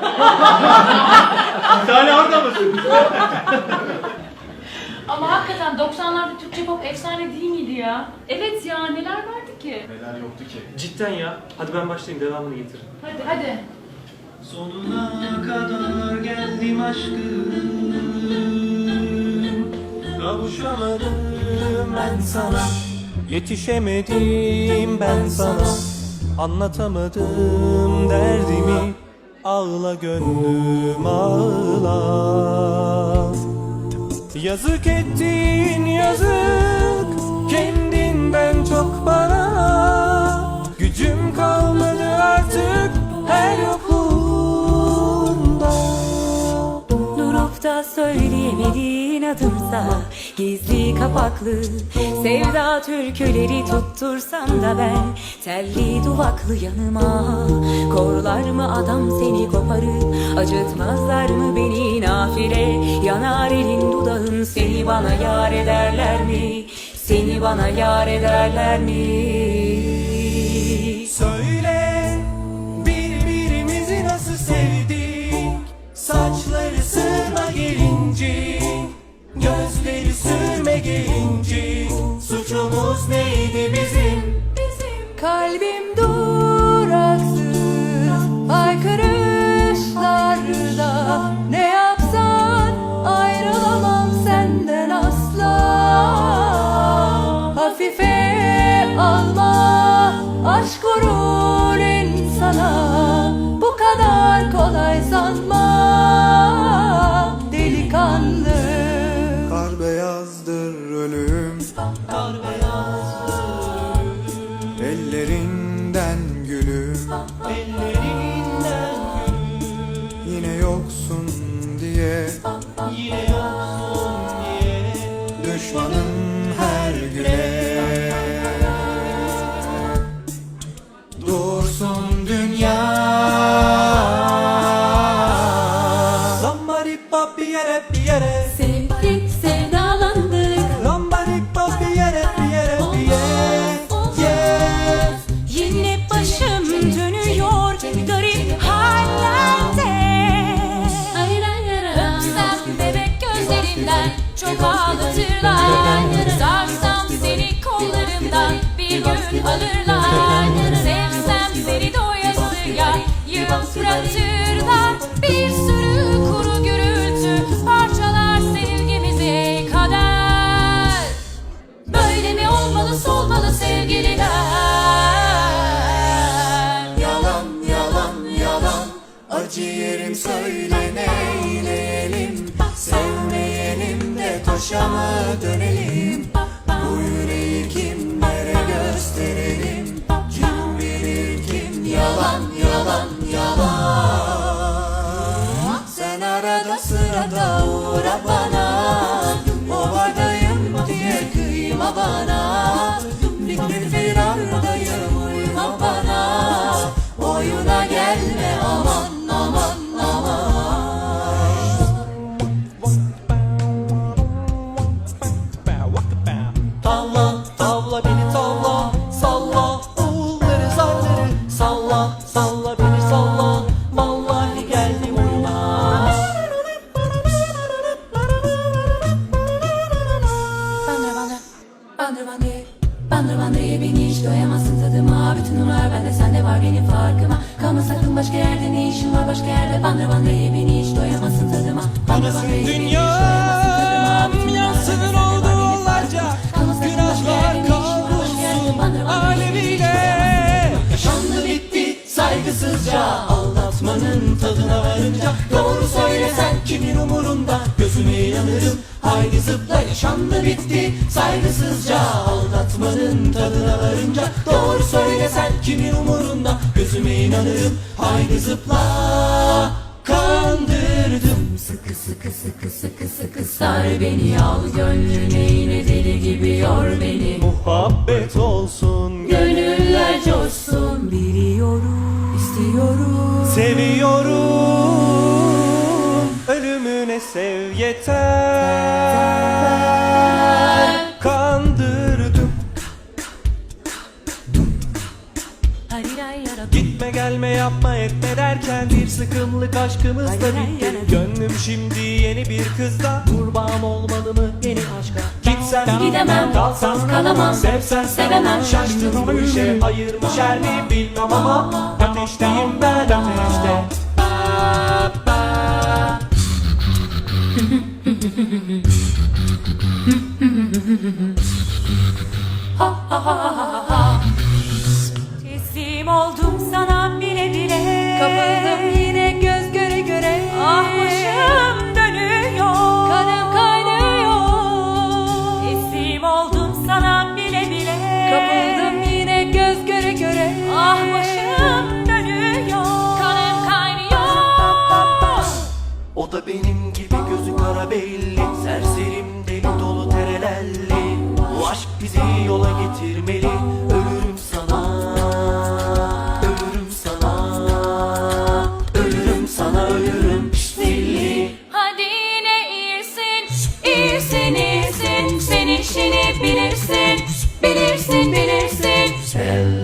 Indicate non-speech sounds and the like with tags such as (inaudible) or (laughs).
(laughs) Hala orada mısın? Ama hakikaten 90'larda Türkçe pop efsane değil miydi ya? Evet ya neler vardı ki? Neler yoktu ki? Cidden ya. Hadi ben başlayayım devamını getir. Hadi hadi. Sonuna kadar geldim aşkım Kavuşamadım ben sana Yetişemedim ben sana Anlatamadım derdimi Ağla gönlüm ağla. Yazık ettin yazık. Kendinden çok bana. Gücüm kalmadı artık her yokluğunda. Durup da söyleyemediğin adımsa Gizli kapaklı sevda türküleri tuttursam da ben Telli duvaklı yanıma Korlar mı adam seni koparıp Acıtmazlar mı beni nafile Yanar elin dudağın seni bana yar ederler mi Seni bana yar ederler mi sürme gelince Suçumuz neydi bizim? Kalbim duraksız Haykırışlarda. Ne yapsan ayrılamam senden asla. Hafife alma Aşk vurur insana. Bu kadar kolay sanma. Delikanlı beyazdır ölüm. Kar beyazdır Ellerinden gülüm. Ellerinden Yine yoksun diye. Yine yoksun diye. Düşmanım her güne. Dursun dünya. Somebody pop yere yere gözlerinden çok ağlatırlar Sarsam seni kollarımdan bir gün alırlar. Sevsem seni doyasıya yıpratırlar Bir sürü kuru gürültü parçalar sevgimizi kader. Böyle mi olmalı solmalı sevgililer? Yalan yalan yalan. Acı yerim söyle Mı dönelim. Bu yüreği kimlere gösterelim? Kim bilir kim? Yalan yalan yalan. Sen arada sırada uğra bana. Ovadayım diye kıyma bana. Fikri firardayım uyma bana. Oyuna gelme aman Salla salla beni salla. Vallahi geldim oyuna Bandır bandır Bandır bandır Bandır beni hiç doyamazsın tadıma. Bütün numaralar bende sende var benim farkıma. Kalma sakın başka yerde ne işin var başka yerde? Bandır bandır ye beni hiç doyamazsın tadıma. Bandır bandır ye beni hiç doyamazsın saygısızca Aldatmanın tadına varınca Doğru söylesen kimin umurunda? Gözüme inanırım haydi zıpla Yaşandı bitti. Saygısızca Aldatmanın tadına varınca Doğru söylesen kimin umurunda? Gözüme inanırım haydi zıpla. Kandırdım. Sıkı sıkı sıkı sıkı sıkı sar beni Al gönlüne yine deli gibi yor beni. Muhabbet olsun. Gönüller coşsun. Biliyorum, istiyorum. Seviyorum. Ölümüne sev yeter. Kandırdım. Gitme gelme yapma etme derken Bir sıkımlık aşkımız da bitti. Gönlüm şimdi yeni bir kızda Kurban olmalı mı? Yeni aşka. Gitsem Gidemem, kalsam kalamam, Sevsen sevemem. Şaştım. Bu işe hayır mı şer mi bilmem ama Ateşteyim ben ateşte Ba, ba. Teslim oldum O da benim gibi gözü kara belli. Serserim deli dolu terelelli. Bu aşk bizi yola getirmeli. Ölürüm sana Ölürüm sana Ölürüm sana ölürüm. Dilli Hadi yine iyisin, iyisin, iyisin. Sen işini bilirsin, bilirsin, bilirsin. Ellere